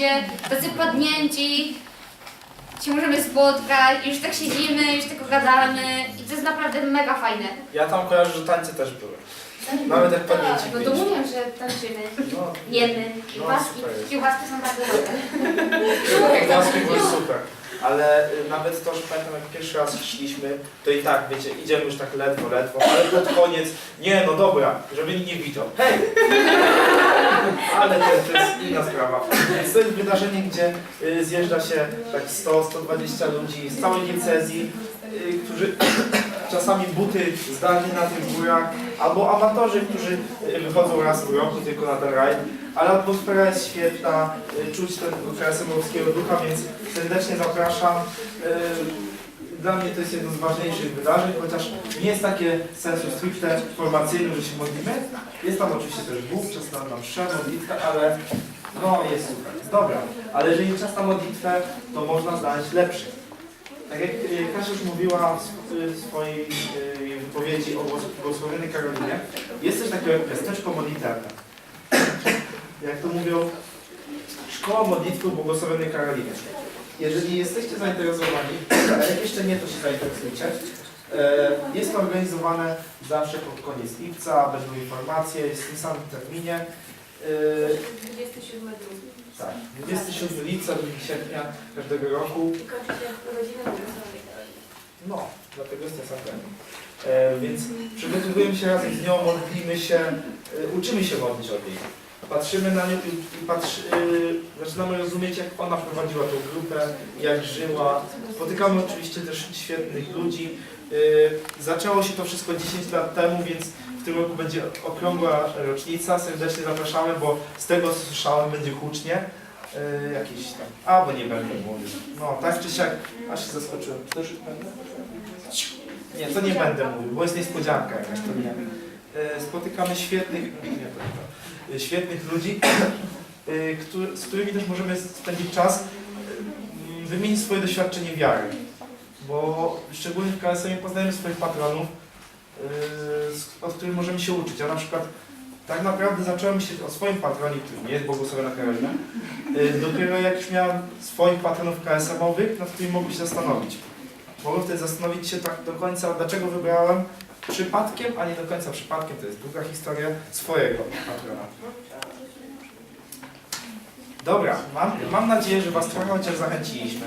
gdzie tacy padnięci się możemy spotkać, już tak siedzimy, już tylko gadamy i to jest naprawdę mega fajne. Ja tam kojarzę, że tańce też były. Nawet jak pamięci No to mówię, że tańczymy, No, jemy, No, kiełbaski, super jest. kiełbaski są bardzo dobre. Kiełbaski były super. Ale y, nawet to, że pamiętam jak pierwszy raz szliśmy, to i tak, wiecie, idziemy już tak ledwo, ledwo, ale pod koniec, nie no dobra, żeby nikt nie widział. Hej! Ale to, to jest inna sprawa. Więc to jest wydarzenie, gdzie y, zjeżdża się tak 100-120 ludzi z całej diecezji, y, którzy czasami buty zdalnie na tych górach, albo amatorzy, którzy y, wychodzą raz w roku tylko na ten rajd, ale atmosfera jest świetna, czuć ten kresemowskiego ducha, więc serdecznie zapraszam. Dla mnie to jest jedno z ważniejszych wydarzeń, chociaż nie jest takie sensu stricte formacyjne, że się modlimy. Jest tam oczywiście też Bóg, czas na, mszę, modlitwę, ale no jest super. Dobra, ale jeżeli czas na modlitwę, to można znaleźć lepszy. Tak jak y, Kasia już mówiła w w swojej y, wypowiedzi o błogosławionej Karolinie, jest też takie miasteczko modlitewne. Jak to mówią, Szkoła Modlitwy Błogosławionej Karoliny. Jeżeli jesteście zainteresowani, ale jak jeszcze nie, to się zainteresujcie. E, Jest to organizowane zawsze pod koniec lipca, będą informacje, jest w tym samym terminie. E, 27 drugi. Tak, 27 lipca, 2 sierpnia każdego roku. No, dlatego jest ten sam. E, więc przygotowujemy się razem z nią, modlimy się, e, uczymy się modlić od niej. Patrzymy na nią i, i patrzy, e, zaczynamy rozumieć, jak ona prowadziła tą grupę, jak żyła. Spotykamy oczywiście też świetnych ludzi. E, zaczęło się to wszystko 10 lat temu, więc w tym roku będzie okrągła rocznica. Serdecznie zapraszamy, bo z tego co słyszałem będzie hucznie. E, jakieś tam. A, bo nie będę mówił. No, tak czy siak, aż się zaskoczyłem. Czy też będę? Nie, to nie będę mówił, bo jest niespodzianka jakaś, to nie. E, Spotykamy świetnych, nie. E, świetnych ludzi, e, z którymi też możemy spędzić czas, wymienić swoje doświadczenie wiary. Bo szczególnie w KSM poznajemy swoich patronów, od których możemy się uczyć. Ja na przykład tak naprawdę zacząłem myśleć o swoim patronie, który nie jest błogosławiona Karolina, dopiero jak już miałem swoich patronów KSM-owych, nad którymi mogłem się zastanowić. Mogłem wtedy zastanowić się tak do końca, dlaczego wybrałem przypadkiem, a nie do końca przypadkiem, to jest długa historia swojego patrona. Dobra, mam, mam nadzieję, że Was trochę chociaż zachęciliśmy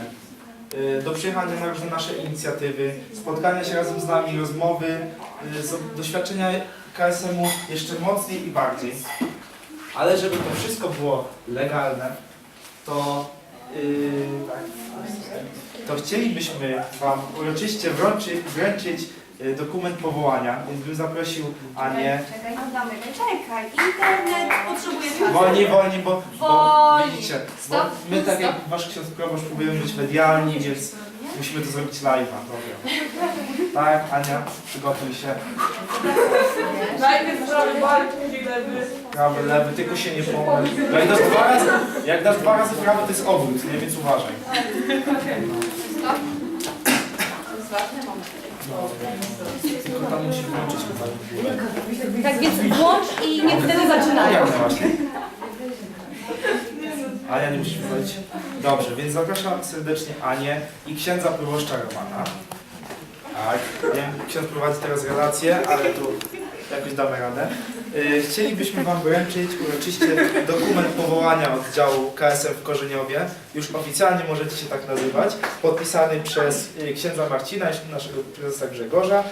y, do przyjechania na różne nasze inicjatywy, spotkania się razem z nami, rozmowy, y, doświadczenia KSM-u jeszcze mocniej i bardziej. Ale żeby to wszystko było legalne, to, yy, to chcielibyśmy Wam uroczyście wręczyć, wręczyć dokument powołania, więc bym zaprosił Anię. Czekaj. Adamy, czekaj, internet potrzebuje czasu. Wolniej, wolniej, bo, bo Wolniej. widzicie, bo Stop, my tak jak. Wasz ksiądz proboszcz próbujemy być medialni, więc musimy to zrobić live'a. Dobra. Tak, Ania, przygotuj się. Najpierw prawy bark, później lewy. Prawy, lewy, tylko się nie pomyl. No jak dasz dwa razy, jak dasz dwa razy prawy, to jest obrót, nie? Więc uważaj. Tylko tam musisz włączyć chyba. Tak więc włącz i niech wtedy zaczynają. Jak właśnie? Ania, nie musisz wychodzić. Dobrze, więc zapraszam serdecznie Anię i księdza proboszcza Romana. Tak, wiem, ksiądz prowadzi teraz relację, ale tu jakoś damy radę. Y, Chcielibyśmy Wam wręczyć uroczyście dokument powołania oddziału KSM w Korzeniowie. Już oficjalnie możecie się tak nazywać. Podpisany przez y, księdza Marcina i naszego prezesa Grzegorza.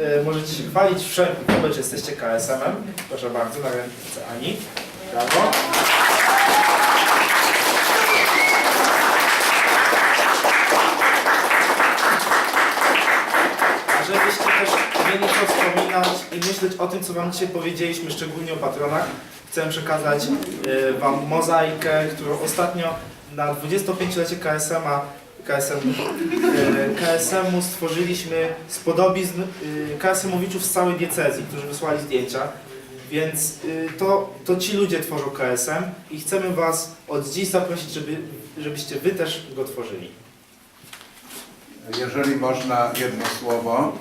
Y, Możecie się chwalić wobec, że jesteście KSM-em. Proszę bardzo, na ręce Ani. Brawo. A żebyście też mieli co wspominać i o tym, co Wam dzisiaj powiedzieliśmy, szczególnie o patronach, chcę przekazać y, Wam mozaikę, którą ostatnio na 25-lecie KSM-a KSM, y, KSM-u stworzyliśmy z podobizn y, KSM-owiczów z całej diecezji, którzy wysłali zdjęcia. Więc to, to ci ludzie tworzą KSM i chcemy Was od dziś zaprosić, żeby, żebyście Wy też go tworzyli. Jeżeli można jedno słowo,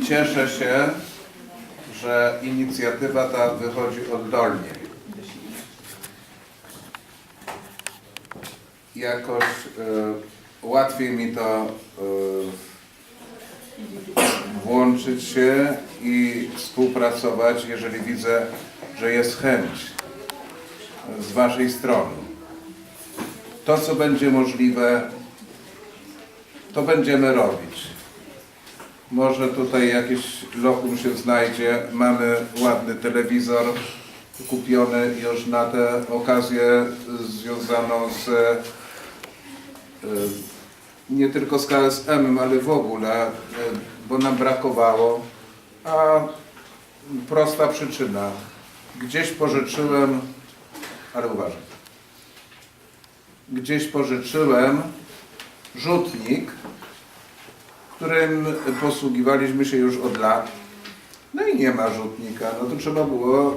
Y, cieszę się, że inicjatywa ta wychodzi oddolnie. jakoś e, łatwiej mi to e, włączyć się i współpracować, jeżeli widzę, że jest chęć z Waszej strony. To, co będzie możliwe, to będziemy robić. Może tutaj jakieś lokum się znajdzie. Mamy ładny telewizor kupiony już na tę okazję związaną z e, nie tylko z KSM, ale w ogóle, e, bo nam brakowało. A prosta przyczyna. Gdzieś pożyczyłem, ale uważaj. Gdzieś pożyczyłem rzutnik, którym posługiwaliśmy się już od lat. No i nie ma rzutnika, no to trzeba było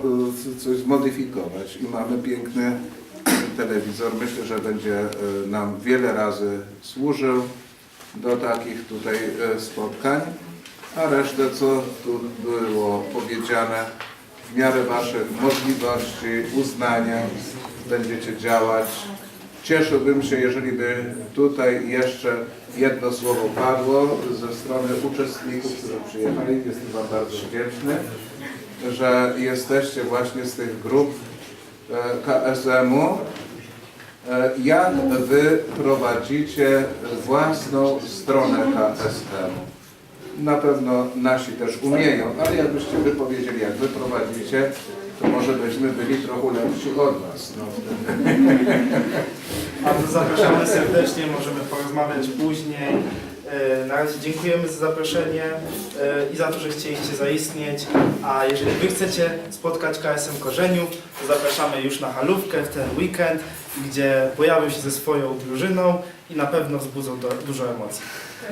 y, coś zmodyfikować i mamy piękny telewizor. Myślę, że będzie y, nam wiele razy służył do takich tutaj y, spotkań, a resztę, co tu było powiedziane, w miarę Waszych możliwości, uznania będziecie działać. Cieszyłbym się, jeżeli by tutaj jeszcze jedno słowo padło ze strony uczestników, którzy przyjechali. Jestem Wam bardzo wdzięczny, że jesteście właśnie z tych grup e, KSM-u. E, Jak Wy prowadzicie własną stronę KSM-u? Na pewno nasi też umieją, ale jakbyście Wy powiedzieli, jak Wy prowadzicie, to może byśmy byli trochę lepsi od Was. No, to zapraszamy serdecznie, możemy porozmawiać później. E, Na razie dziękujemy za zaproszenie e, i za to, że chcieliście zaistnieć. A jeżeli Wy chcecie spotkać KSM Korzeniów, to zapraszamy już na halówkę w ten weekend, gdzie pojawią się ze swoją drużyną i na pewno wzbudzą do, dużo emocji.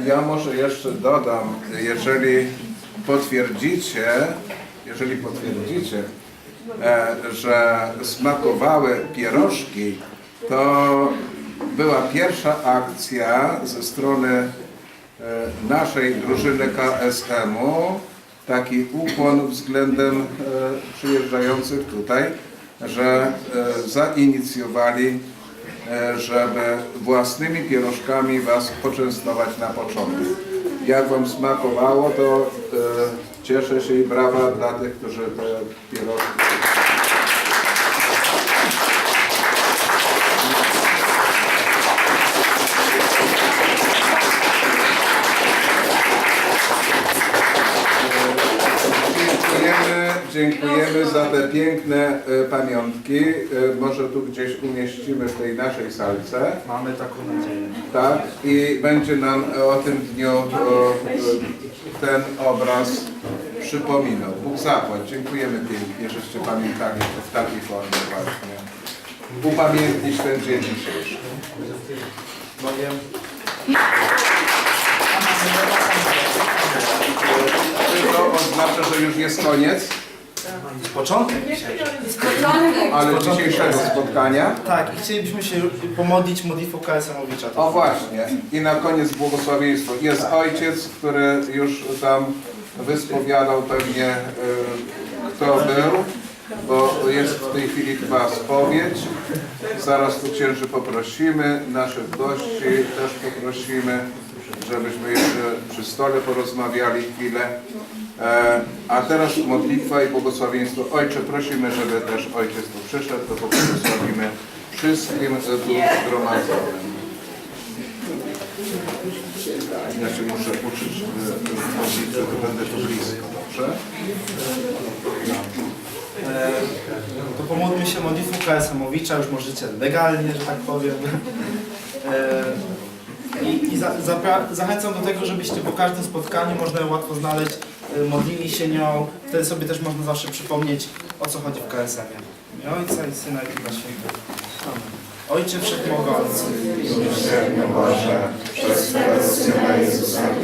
Ja może jeszcze dodam, jeżeli potwierdzicie, jeżeli potwierdzicie, że smakowały pierożki, to była pierwsza akcja ze strony e, naszej drużyny KSM-u, taki ukłon względem e, przyjeżdżających tutaj, że e, zainicjowali e, żeby własnymi pierożkami Was poczęstować na początek. Jak Wam smakowało, to e, cieszę się i brawa dla tych, którzy te pierożki... Dziękujemy, dziękujemy za te piękne e, pamiątki. E, Może tu gdzieś umieścimy w tej naszej salce. Mamy taką nadzieję. Tak, i będzie nam o tym dniu o, ten obraz przypominał. Bóg zapłać. Dziękujemy pięknie, żeście pamiętali to w takiej formie właśnie. Upamiętnić ten dzień dzisiejszy. Mogę? Czy to oznacza, że już jest koniec, Początek dzisiaj. ale dzisiejszego spotkania? Tak, i chcielibyśmy się pomodlić modlitwą KSM-owicza. O właśnie. I na koniec błogosławieństwo. Jest ojciec, który już tam wyspowiadał pewnie, y, kto był, bo jest w tej chwili chyba spowiedź. Zaraz tu księży poprosimy, naszych gości też poprosimy, żebyśmy jeszcze przy stole porozmawiali chwilę. E, A teraz modlitwa i błogosławieństwo. Ojcze, prosimy, żeby też ojciec tu przyszedł, to pobłogosławimy wszystkim e, tu zgromadzonym. Się muszę to będę tu blisko, dobrze? E, to pomódlmy się modlitwą KSM-owicza, już możecie legalnie, że tak powiem. E, I, i za, zapra- zachęcam do tego, żebyście po każdym spotkaniu, można ją łatwo znaleźć, e, modlili się nią. Wtedy sobie też można zawsze przypomnieć, o co chodzi w KSM-ie. Ojca i Syna i Ducha Świętego. Amen. Ojcze Wszechmogący, Boże, przez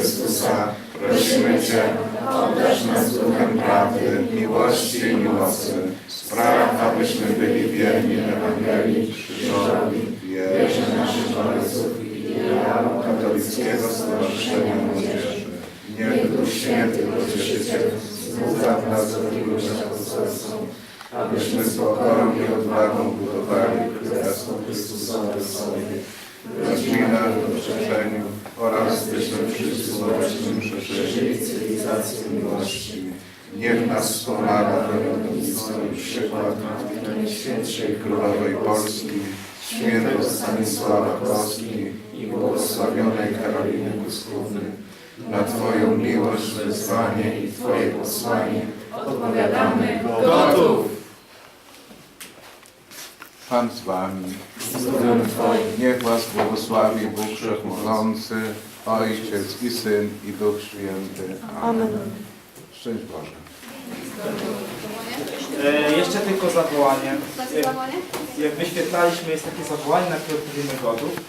Chrystusa. Prosimy Cię, obdarz nas duchem prawdy, miłości i mocy. Spraw, abyśmy byli wierni Ewangelii, krzyżowi, wierze naszych ojców i ideałom katolickiego Stowarzyszenia Młodzieży. Niech Duch Święty Pocieszyciel wzbudza w nas miłość apostolską, abyśmy z pokorą i odwagą budowali Królestwo Chrystusowe w sobie oraz byśmy wszyscy społecznym szerzej cywilizacji miłości. Niech nas wspomaga wyrobnictwo i przykład Najświętszej Królowej Polski, świętego Stanisława Kowski i błogosławionej Karoliny Kuskówny. Na Twoją miłość, wezwanie i Twoje posłanie odpowiadamy Gotów! Pan z Wami. Niech Was błogosławi Bóg Wszechmogący, Ojciec i Syn i Duch Święty. Amen. Szczęść Boże. E, jeszcze tylko zawołanie. Zawołanie? jak wyświetlaliśmy, jest takie zawołanie, na które odpowiemy gotów.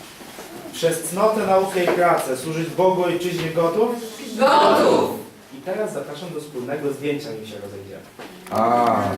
Przez cnotę, naukę i pracę służyć Bogu Ojczyźnie gotów? Gotów! I teraz zapraszam do wspólnego zdjęcia, nim się rozejdziemy. A,